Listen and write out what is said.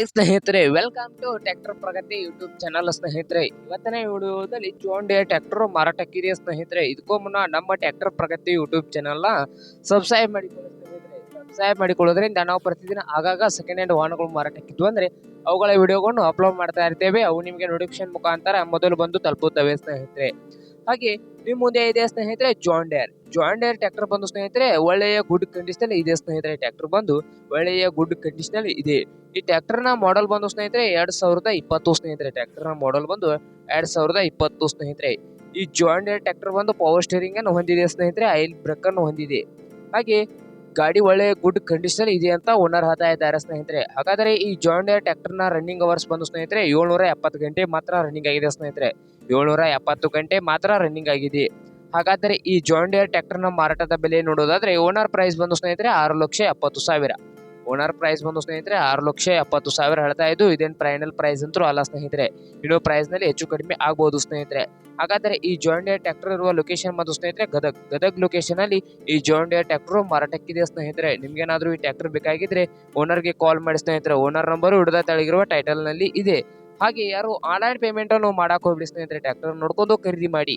ಸ್ನೇಹಿತರೆ welcome to tractor Pragati YouTube channel ಸ್ನೇಹಿತರೆ. ಇವತ್ತಿನ ವಿಡಿಯೋದಲ್ಲಿ ಜಾನ್ ಡೇ ಟ್ರ್ಯಾಕ್ಟರ್ ಮಾರಾಟಕ್ಕಿದೆ ಸ್ನೇಹಿತರೆ. ಇದಕ್ಕೂ ಮುನ್ನ ನಮ್ಮ ಟ್ರ್ಯಾಕ್ಟರ್ ಪ್ರಗತಿ ಯೂಟ್ಯೂಬ್ ಚಾನಲ್ನ ಸಬ್ಸ್ಕ್ರೈಬ್ ಮಾಡಿಕೊಳ್ಳಿ ಸ್ನೇಹಿತರೆ. ಸಬ್ಸ್ಕ್ರೈಬ್ ಮಾಡಿಕೊಳ್ಳೋದ್ರಿಂದ ನಾವು ಪ್ರತಿದಿನ ಆಗಾಗ ಸೆಕೆಂಡ್ ಹ್ಯಾಂಡ್ ವಾಹನಗಳು ಮಾರಾಟಕ್ಕಿದ್ವು. ಅಂದ್ರೆ ಅವುಗಳ ವಿಡಿಯೋಗಳನ್ನು ಅಪ್ಲೋಡ್ ಮಾಡ್ತಾ ಇರ್ತೇವೆ. ಅವು ನಿಮಗೆ ನೋಟಿಫಿಕೇಶನ್ ಮುಖಾಂತರ ಮೊದಲು ಬಂದು ತಲುಪುತ್ತವೆ ಸ್ನೇಹಿತರೆ. ಹಾಗೆ ನಿಮ್ಮ ಮುಂದೆ ಇದೆ ಸ್ನೇಹಿತರೆ John Deere John Deere tractor ಬಂದು ಸ್ನೇಹಿತರೆ, ಒಳ್ಳೆಯ ಗುಡ್ ಕಂಡೀಷನ್ ಇದೆ ಸ್ನೇಹಿತರೆ ಟ್ರ್ಯಾಕ್ಟರ್ ಬಂದು, ಒಳ್ಳೆಯ ಗುಡ್ ಕಂಡೀಷನ್ ಇದೆ. ಈ ಟ್ರ್ಯಾಕ್ಟರ್ನ ಮಾಡೆಲ್ ಬಂದು ಸ್ನೇಹಿತರೆ ಎರಡ್ ಸಾವಿರದ ಇಪ್ಪತ್ತು ಸ್ನೇಹಿತರೆ ಟ್ರ್ಯಾಕ್ಟರ್ನ ಮಾಡೆಲ್ ಬಂದು ಎರಡ್ ಸಾವಿರದ ಇಪ್ಪತ್ತು ಸ್ನೇಹಿತರೆ. ಈ ಜಾಯಿಂಟ್ ಟ್ರ್ಯಾಕ್ಟರ್ ಬಂದು ಪವರ್ ಸ್ಟೇರಿಂಗ್ ಅನ್ನು ಹೊಂದಿದೆ ಸ್ನೇಹಿತರೆ ಐಲ್ ಬ್ರೇಕ್ ಅನ್ನು ಹೊಂದಿದೆ. ಹಾಗೆ ಗಾಡಿ ಒಳ್ಳೆ ಗುಡ್ ಕಂಡೀಷನ್ ಇದೆ ಅಂತ ಓನರ್ ಹೇಳ್ತಾ ಇದ್ದಾರೆ ಸ್ನೇಹಿತರೆ. ಹಾಗಾದರೆ ಈ ಜಾಯಿಂಟ್ ಟ್ರ್ಯಾಕ್ಟರ್ನ ರನ್ನಿಂಗ್ ಅವರ್ಸ್ ಬಂದು ಸ್ನೇಹಿತರೆ, ಏಳ್ನೂರ ಎಪ್ಪತ್ತು ಗಂಟೆ ಮಾತ್ರ ರನ್ನಿಂಗ್ ಆಗಿದೆ ಸ್ನೇಹಿತರೆ. ಏಳ್ನೂರ ಎಪ್ಪತ್ತು ಗಂಟೆ ಮಾತ್ರ ರನ್ನಿಂಗ್ ಆಗಿದೆ. ಹಾಗಾದರೆ ಈ ಜಾಯಿಂಟ್ ಟ್ರ್ಯಾಕ್ಟರ್ನ ಮಾರಾಟದ ಬೆಲೆ ನೋಡೋದಾದ್ರೆ ಓನರ್ ಪ್ರೈಸ್ ಬಂದು ಸ್ನೇಹಿತರೆ ಆರು ಲಕ್ಷ ಎಪ್ಪತ್ತು ಸಾವಿರ. ಓನರ್ ಪ್ರೈಸ್ ಬಂದು ಸ್ನೇಹಿತರೆ, ಆರು ಲಕ್ಷ ಎಪ್ಪತ್ತು ಸಾವಿರ ಹೇಳ್ತಾ ಇದ್ದು, ಇದೇನು ಫೈನಲ್ ಪ್ರೈಸ್ ಅಂತೂ ಅಲ್ಲ ಸ್ನೇಹಿತರೆ. ಇನ್ನು ಪ್ರೈಸ್ನಲ್ಲಿ ಹೆಚ್ಚು ಕಡಿಮೆ ಆಗ್ಬೋದು ಸ್ನೇಹಿತರೆ. ಹಾಗಾದರೆ ಈ ಜಾಯಿಂಟ್ ಟ್ರ್ಯಾಕ್ಟರ್ ಇರುವ ಲೊಕೇಶನ್ ಬಂದು ಸ್ನೇಹಿತರೆ, ಗದಗ್ ಗದಗ್ ಲೊಕೇಶನ್ ಅಲ್ಲಿ ಈ ಜಾಯಿಂಟ್ ಟ್ರ್ಯಾಕ್ಟರ್ ಮಾರಾಟಕ್ಕಿದೆ ಸ್ನೇಹಿತರೆ? ನಿಮ್ಗೇನಾದರೂ ಈ ಟ್ರ್ಯಾಕ್ಟರ್ ಬೇಕಾಗಿದ್ರೆ ಓನರ್ಗೆ ಕಾಲ್ ಮಾಡಿ ಸ್ನೇಹಿತರೆ. ಓನರ್ ನಂಬರು ಹಿಡಿದ ತೆಳಗಿರುವ ಟೈಟಲ್ನಲ್ಲಿ ಇದೆ. ಹಾಗೆ ಯಾರು ಆನ್ಲೈನ್ ಪೇಮೆಂಟ್ ಅನ್ನು ಮಾಡಕ್ ಹೋಗ್ಬಿಡಿ ಸ್ನೇಹಿತರೆ ಟ್ರ್ಯಾಕ್ಟರ್ ನೋಡ್ಕೊಂಡು ಖರೀದಿ ಮಾಡಿ.